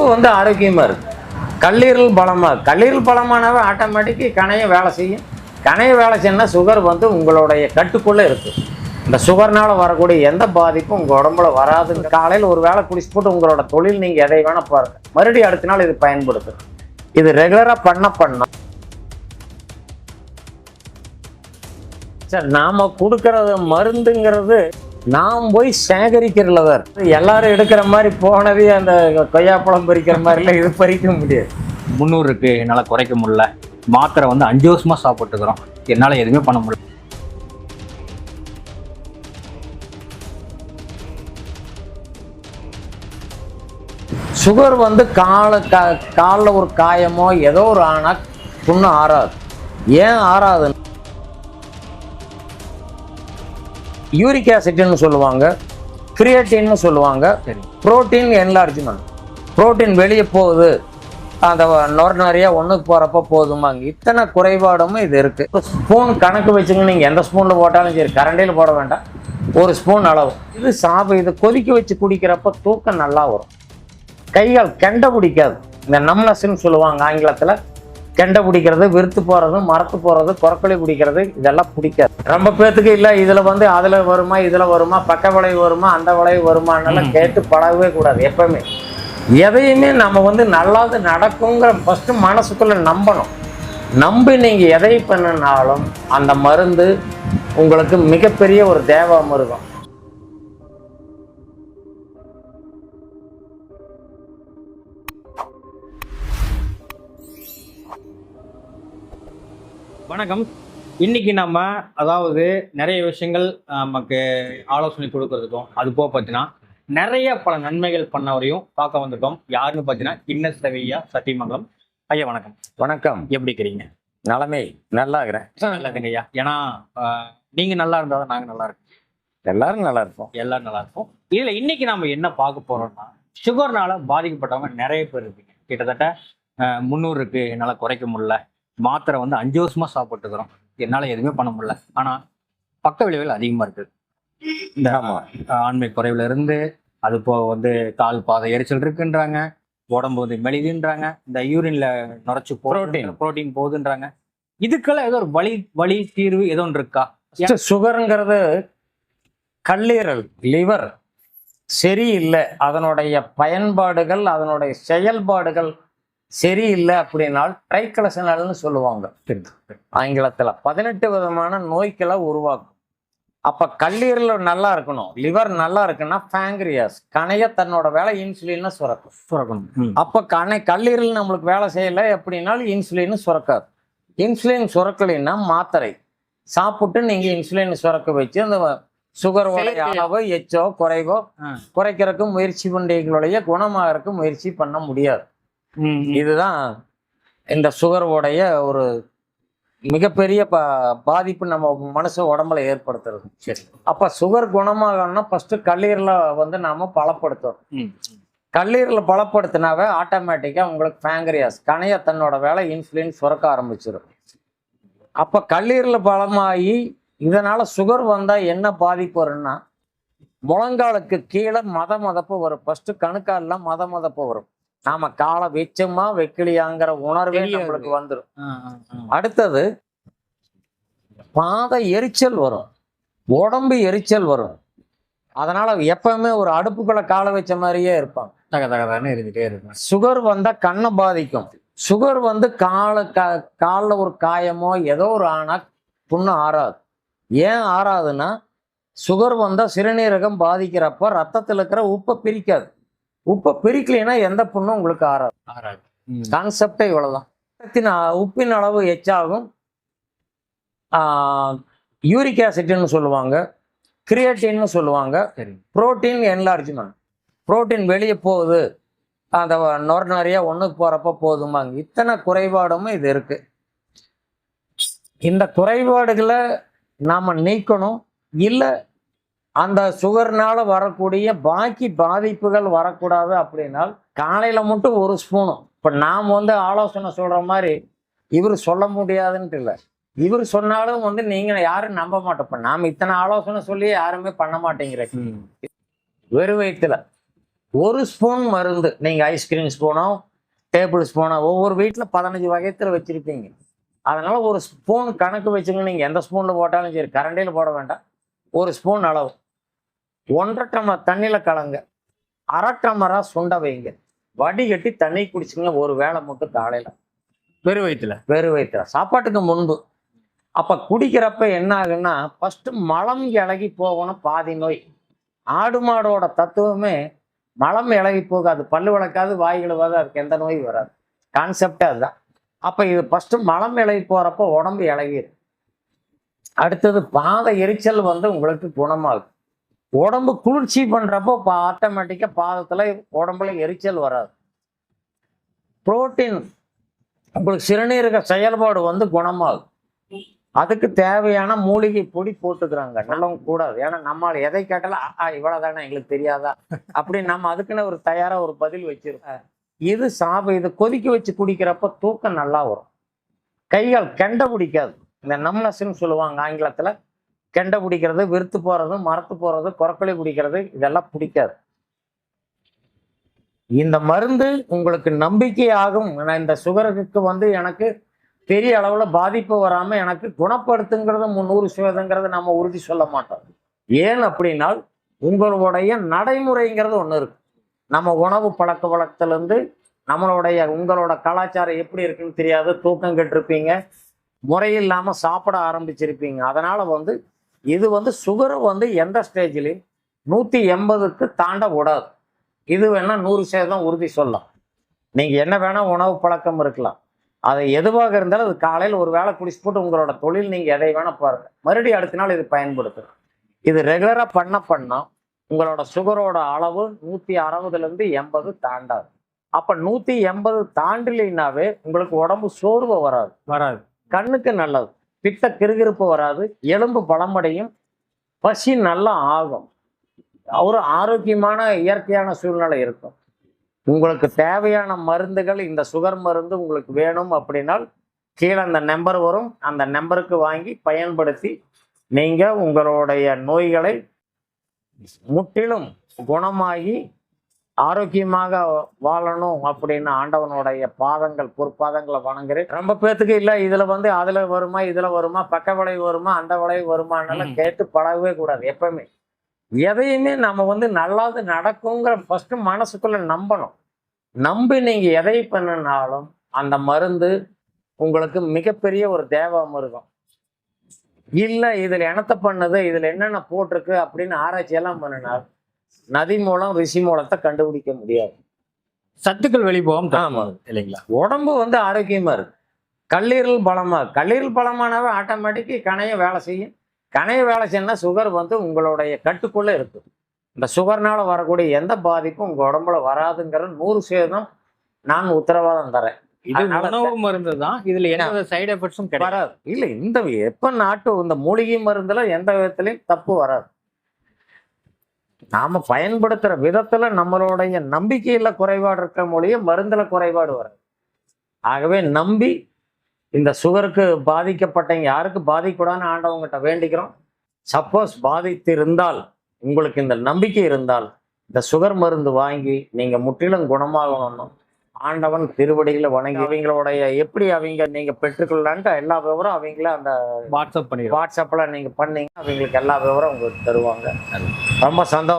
உறுப்பு வந்து ஆரோக்கியமாக இருக்கு. கல்லீரல் பலமாக கல்லீரல் பலமானவே ஆட்டோமேட்டிக்கு கணையம் வேலை செய்யும். கணையம் வேலை செய்யணும்னா சுகர் வந்து உங்களுடைய கட்டுக்குள்ளே இருக்குது இந்த சுகர்னால் வரக்கூடிய எந்த பாதிப்பும் உங்கள் உடம்புல வராது காலையில் ஒரு வேளை குடிச்சு போட்டு உங்களோட தொழில் நீங்கள் எதை வேணால் பாருங்க. மறுபடியும் அடுத்த நாள் இது பயன்படுத்து இது ரெகுலராக பண்ண பண்ண சார் நாம் கொடுக்கறது மருந்துங்கிறது நாம் போய் இருக்கு. எல்லாரும் எடுக்கிற மாதிரி போனதே அந்த கொய்யாப்பழம் பறிக்கிற மாதிரிலாம் இது பறிக்க முடியாது. முந்நூறு இருக்கு என்னால் குறைக்க முடியல. மாத்திரை வந்து அஞ்சு வருஷமா சாப்பிட்டுக்கிறோம். என்னால் எதுவுமே பண்ண முடியல. சுகர் வந்து கால கா காலில் ஒரு காயமோ ஏதோ ஒரு ஆனா புண்ணு ஆறாது. ஏன் ஆறாது யூரிக் ஆசிட்னு சொல்லுவாங்க கிரியேட்டின்னு சொல்லுவாங்க புரோட்டீன் என்லார்ஜ்மெண்ட் புரோட்டீன் வெளியே போகுது. அந்த நொர ஒன்றுக்கு போகிறப்ப போதுமாங்க இத்தனை குறைபாடும் இது இருக்குது ஸ்பூன் கணக்கு வச்சுங்க நீங்கள் எந்த ஸ்பூனில் போட்டாலும் சரி கரண்டியில் போட வேண்டாம். ஒரு ஸ்பூன் அளவு. இது சாப்பிட இது கொதிக்க வச்சு குடிக்கிறப்ப தூக்கம் நல்லா வரும். கைகள் கெண்ட பிடிக்காது. இந்த நம்னஸ்ன்னு சொல்லுவாங்க ஆங்கிலத்தில். கெண்டை பிடிக்கிறது விருத்து போகிறது மரத்து போகிறது குறக்களி பிடிக்கிறது இதெல்லாம் பிடிக்காது. ரொம்ப பேத்துக்கு இல்லை இதில் வந்து அதில் வருமா இதில் வருமா பக்க விளைவு வருமா அந்த விளைவு வருமானெல்லாம் கேட்டு பழகவே கூடாது எப்பவுமே. எதையுமே நம்ம வந்து நல்லாது நடக்குங்கிற ஃபஸ்ட்டு மனசுக்குள்ளே நம்பணும். நம்பி நீங்கள் எதை பண்ணினாலும் அந்த மருந்து உங்களுக்கு மிகப்பெரிய ஒரு தேவ மிருகம் வணக்கம். இன்னைக்கு நம்ம அதாவது நிறைய விஷயங்கள் நமக்கு ஆலோசனை கொடுக்கறதுக்கும் அது போக பார்த்தீங்கன்னா நிறைய பல நன்மைகள் பண்ணவரையும் பார்க்க வந்திருக்கோம். யாருன்னு பார்த்தீங்கன்னா இன்னஸ் ரவியா சத்தியமங்கலம். ஐயா வணக்கம். வணக்கம். எப்படி இருக்கிறீங்க? நலமே. நல்லா இருக்கிறேன். நல்லா இருக்குங்க ஐயா. ஏன்னா நீங்க நல்லா இருந்தா தான் நாங்க நல்லா இருக்கோம். எல்லாரும் நல்லா இருப்போம். எல்லாரும் நல்லா இருப்போம். இதுல இன்னைக்கு நம்ம என்ன பார்க்க போறோம்னா சுகர்னால பாதிக்கப்பட்டவங்க நிறைய பேர் இருப்பீங்க. கிட்டத்தட்ட அஹ், முந்நூறு இருக்கு. என்னால குறைக்க முடியல. மாத்திரை வந்து அஞ்சு வருஷமா சாப்பிட்டுக்கிறோம். என்னால எதுவுமே பண்ண முடியல. ஆனா பக்க விளைவுகள் அதிகமா இருக்கு. இந்த ஆண்மை குறைவுல இருந்து அது போக வந்து கால் பாதை எரிச்சல் இருக்குன்றாங்க உடம்பு வந்து மெலிதுன்றாங்க இந்த யூரின்ல நுரைச்சு Protein. புரோட்டீன் போகுதுன்றாங்க. இதுக்கெல்லாம் ஏதோ ஒரு வழி வழி தீர்வு ஏதோ ஒன்று இருக்கா சுகருங்கிறது கல்லீரல் லிவர் சரியில்லை. அதனுடைய பயன்பாடுகள் அதனுடைய செயல்பாடுகள் சரியில்லை அப்படின்னால் ட்ரைகலசனால்னு சொல்லுவாங்க. ஆங்கிலத்தில். பதினெட்டு விதமான நோய்களை உருவாக்கும். அப்போ கல்லீரல் நல்லா இருக்கணும். லிவர் நல்லா இருக்குன்னா ஃபேங்க்ரியாஸ் கணைய தன்னோட வேலை இன்சுலின்னு சுரக்கும். சுரக்கணும். அப்போ கணை கல்லீரல் நம்மளுக்கு வேலை செய்யலை எப்படின்னாலும் இன்சுலின் சுரக்காது. இன்சுலின் சுரக்கலைன்னா மாத்திரை. சாப்பிட்டு நீங்கள் இன்சுலின் சுரக்க வச்சு அந்த சுகரோட செயற்கை- அளவு எச்சோ குறைவோ. குறைக்கிறதுக்கு முயற்சி பண்ணுறீங்களுடைய குணமாகறதுக்கு முயற்சி பண்ண முடியாது. இதுதான் இந்த சுகரோடைய ஒரு மிகப்பெரிய ப பாதிப்பு நம்ம மனுஷ உடம்புல ஏற்படுத்துறது. சரி. அப்போ சுகர் குணமாகணும்னா ஃபஸ்ட்டு கல்லீரலை வந்து நாம் பலப்படுத்தணும். கல்லீரலை பலப்படுத்தினாவே ஆட்டோமேட்டிக்காக உங்களுக்கு ஃபேங்கரியாஸ் கணைய தன்னோட வேலை இன்சுலின் சுரக்க ஆரம்பிச்சிடும் அப்போ கல்லீரல் பலமாகி இதனால் சுகர் வந்தால் என்ன பாதிப்பு வரும்னா முழங்காலுக்கு கீழே மத மதப்பு வரும். ஃபஸ்ட்டு கணுக்கால்லாம் மத மதப்பு வரும். நாம காலை வச்சோமா வைக்கலையாங்கிற உணர்வே. நம்மளுக்கு வந்துடும். அடுத்தது பாத எரிச்சல் வரும். உடம்பு எரிச்சல் வரும். அதனால எப்பவுமே ஒரு அடுப்புக்குள்ள காலை வச்ச மாதிரியே இருப்பாங்க. தக தகதான்னு இருந்துட்டே இருக்கும் சுகர் வந்தா கண்ணை பாதிக்கும். சுகர் வந்து காலை கா காலில் ஒரு காயமோ ஏதோ ஒரு ஆனா புண்ணு ஆறாது. ஏன் ஆறாதுன்னா சுகர் வந்தால் சிறுநீரகம் பாதிக்கிறப்ப ரத்தத்தில் இருக்கிற உப்பை பிரிக்காது. உப்பை பிரிக்கலைன்னா எந்த புண்ணும் உங்களுக்கு ஆறாது. ஆறாது. கான்செப்டே அ- உப்பின் அளவு எச்சாகும். யூரிக் ஆசிட்னு சொல்லுவாங்க. கிரியேட்டின்னு சொல்லுவாங்க. சரி. Protein enlargement. புரோட்டீன் வெளியே போகுது. அந்த நொர நிறைய ஒன்றுக்கு போகிறப்ப போதுமாங்க. இத்தனை குறைபாடும் இது இருக்கு. இந்த குறைபாடுகளை நாம் நீக்கணும். இல்லை அந்த சுகர்னால வரக்கூடிய பாக்கி பாதிப்புகள் வரக்கூடாது அப்படின்னால் காலையில் மட்டும் ஒரு ஸ்பூனும் இப்போ நாம் வந்து ஆலோசனை சொல்கிற மாதிரி இவர் சொல்ல முடியாதுன்ட்டு இல்லை. இவர் சொன்னாலும் வந்து நீங்கள் யாரும் நம்ப மாட்டோம். இப்போ நாம் இத்தனை ஆலோசனை சொல்லி யாருமே பண்ண மாட்டேங்கிறீங்க. வெறும் வயிற்றுல ஒரு ஸ்பூன் மருந்து. நீங்கள் ஐஸ்கிரீம் ஸ்பூனோ டேபிள் ஸ்பூனோ ஒவ்வொரு வீட்டில் பதினஞ்சு வகையத்தில் வச்சுருப்பீங்க. அதனால் ஒரு ஸ்பூன் கணக்கு வச்சுங்க நீங்கள் எந்த ஸ்பூனில் போட்டாலும் சரி கரண்டியில் போட வேண்டாம். ஒரு ஸ்பூன் அளவு. ஒன்றரை டம்ளர் தண்ணியில் கலங்க. அரை டம்ளராக சுண்ட வைங்க. வடிகட்டி தண்ணி குடிச்சுங்க ஒரு வேளை மட்டும் காலையில் வெறும் வயிற்றுல வெறும் வயிற்றுல சாப்பாட்டுக்கு முன்பு. அப்போ குடிக்கிறப்ப என்ன ஆகுன்னா ஃபஸ்ட்டு மலம் இலகி போகணும் பாதி நோய். ஆடு மாடோட தத்துவமே மலம் இலகி போகாது. பல்லு விளக்காது வாய் கழுவாது அதுக்கு எந்த நோய் வராது. கான்செப்டே அதுதான். அப்போ இது ஃபஸ்ட்டு மலம் இலகி போகிறப்ப உடம்பு இலகிடும் அடுத்தது பாத எரிச்சல் வந்து உங்களுக்கு குணமாகும். உடம்பு குளிர்ச்சி பண்ணுறப்போ பா ஆட்டோமேட்டிக்காக பாதத்தில் உடம்புல எரிச்சல் வராது. புரோட்டீன் உங்களுக்கு சிறுநீரக செயல்பாடு வந்து குணமாகும். அதுக்கு தேவையான மூலிகை பொடி போட்டுக்கிறாங்க. நல்லவும் கூடாது. ஏன்னா நம்மால் எதை கேட்டாலும் "ஆ, இவ்வளவுதானே எங்களுக்கு தெரியாதா? அப்படின்னு நம்ம அதுக்குன்னு ஒரு தயாரா ஒரு பதில் வச்சிருக்கோம் இது சாப இது கொதிக்க வச்சு குடிக்கிறப்ப தூக்கம் நல்லா வரும். கைகள் கெண்ட பிடிக்காது. இந்த நம்னஸ்ன்னு சொல்லுவாங்க ஆங்கிலத்தில் கெண்டை பிடிக்கிறது விருத்து போகிறது மரத்து போகிறது கொரக்கொலை பிடிக்கிறது இதெல்லாம் பிடிக்காது. இந்த மருந்து உங்களுக்கு நம்பிக்கையாகும். நான் இந்த சுகருக்கு வந்து எனக்கு பெரிய அளவில் பாதிப்பு வராமல் எனக்கு குணப்படுத்துங்கிறது முந்நூறு சதவீதங்கிறத நம்ம உறுதி சொல்ல மாட்டோம். ஏன் அப்படின்னா உங்களுடைய நடைமுறைங்கிறது ஒன்று இருக்கு. நம்ம உணவு பழக்க வழக்கத்துலேருந்து நம்மளுடைய உங்களோட கலாச்சாரம் எப்படி இருக்குன்னு தெரியாது. தூக்கம் கெட்டிருப்பீங்க. முறையில்லாமல் சாப்பிட ஆரம்பிச்சிருப்பீங்க. அதனால் வந்து இது வந்து சுகரை வந்து எந்த ஸ்டேஜ்லையும் நூற்றி எண்பதுக்கு தாண்ட விடாது இது வேணால் நூறு சதவீதம் உறுதி சொல்லலாம். நீங்கள் என்ன வேணால் உணவு பழக்கம் இருக்கலாம். அது எதுவாக இருந்தாலும் அது காலையில் ஒரு வேளை குடிச்சு போட்டு உங்களோட தொழில் நீங்கள் எதை வேணால் பாருங்கள் மறுபடியும் அடுத்த நாள் இது பயன்படுத்தணும் இது ரெகுலராக பண்ண பண்ணால் உங்களோட சுகரோட அளவு நூற்றி அறுபதுலேருந்து எண்பது தாண்டாது. அப்போ நூற்றி எண்பது தாண்டலைனாவே உங்களுக்கு உடம்பு சோர்வு வராது. வராது. கண்ணுக்கு நல்லது. பித்த கிறுகிறுப்பு வராது எலும்பு பலமடையும் பசி நல்லா ஆகும். ஒரு ஆரோக்கியமான இயற்கையான சூழ்நிலை இருக்கும். உங்களுக்கு தேவையான மருந்துகள் இந்த சுகர் மருந்து உங்களுக்கு வேணும் அப்படின்னால் கீழே அந்த நம்பர் வரும். அந்த நம்பருக்கு வாங்கி பயன்படுத்தி நீங்கள் உங்களுடைய நோய்களை முற்றிலும் குணமாகி ஆரோக்கியமாக வாழணும் அப்படின்னு ஆண்டவனுடைய பாதங்கள் பொற்பாதங்களை வணங்குறேன். ரொம்ப பேத்துக்கு இல்லை இதுல வந்து அதுல வருமா இதுல வருமா பக்க விளைவு வருமா அந்த விளைவு வருமானெல்லாம். கேட்டு பழகவே கூடாது எப்பவுமே. எதையுமே நம்ம வந்து நல்லாது நடக்குங்கிற ஃபர்ஸ்ட் மனசுக்குள்ள நம்பணும். நம்பி நீங்க எதை பண்ணினாலும் அந்த மருந்து உங்களுக்கு மிகப்பெரிய ஒரு தேவ மிருகம் இல்ல இதுல என்னத்த பண்ணுது இதுல என்னென்ன போட்டிருக்கு அப்படின்னு ஆராய்ச்சி எல்லாம் பண்ணினால் நதி மூலம் ரிஷி மூலத்தை கண்டுபிடிக்க முடியாது. சத்துக்கள் வெளிப்போகம் ஆமா. இல்லைங்களா? உடம்பு வந்து ஆரோக்கியமா இருக்கு. கல்லீரல் பலமா. கல்லீரல் பலமானாவே ஆட்டோமேட்டிக்கு கணையம் வேலை செய்யும். கணைய வேலை செய்யணும்னா சுகர் வந்து உங்களுடைய கட்டுக்குள்ள இருக்கு இந்த சுகர்னால வரக்கூடிய எந்த பாதிப்பும் உங்க உடம்புல வராதுங்கிற நூறு சதவீதம் நான் உத்தரவாதம் தரேன். இது உணவு மருந்து தான். இதுல எந்த சைடு எஃபெக்ட்ஸும் கிடையாது. வராது. இல்ல இந்த எப்ப நாட்டு இந்த மூலிகை மருந்துல எந்த விதத்திலையும் தப்பு வராது. நாம பயன்படுத்துற விதத்துல நம்மளுடைய நம்பிக்கையில குறைபாடு இருக்க மொழிய மருந்துல குறைபாடு வராது ஆகவே நம்பி இந்த சுகருக்கு பாதிக்கப்பட்டவங்க யாருக்கு பாதிக்கூடாதுன்னு ஆண்டவங்கிட்ட வேண்டிக்கிறோம். சப்போஸ் பாதித்து இருந்தால் உங்களுக்கு இந்த நம்பிக்கை இருந்தால் இந்த சுகர் மருந்து வாங்கி நீங்க முற்றிலும் குணமாகணும்னு ஆண்டவன் திருவடிகளை வணங்கி அவங்களுடைய எப்படி அவங்க நீங்க பெற்றுக்கொள்ளலான்ட்டு எல்லா விவரம் அவங்கள அந்த வாட்ஸ்அப் பண்ணிடுவோம். வாட்ஸ்அப்ல நீங்க பண்ணீங்க அவங்களுக்கு எல்லா விவரம் உங்களுக்கு தருவாங்க. ரொம்ப சந்தோஷம்.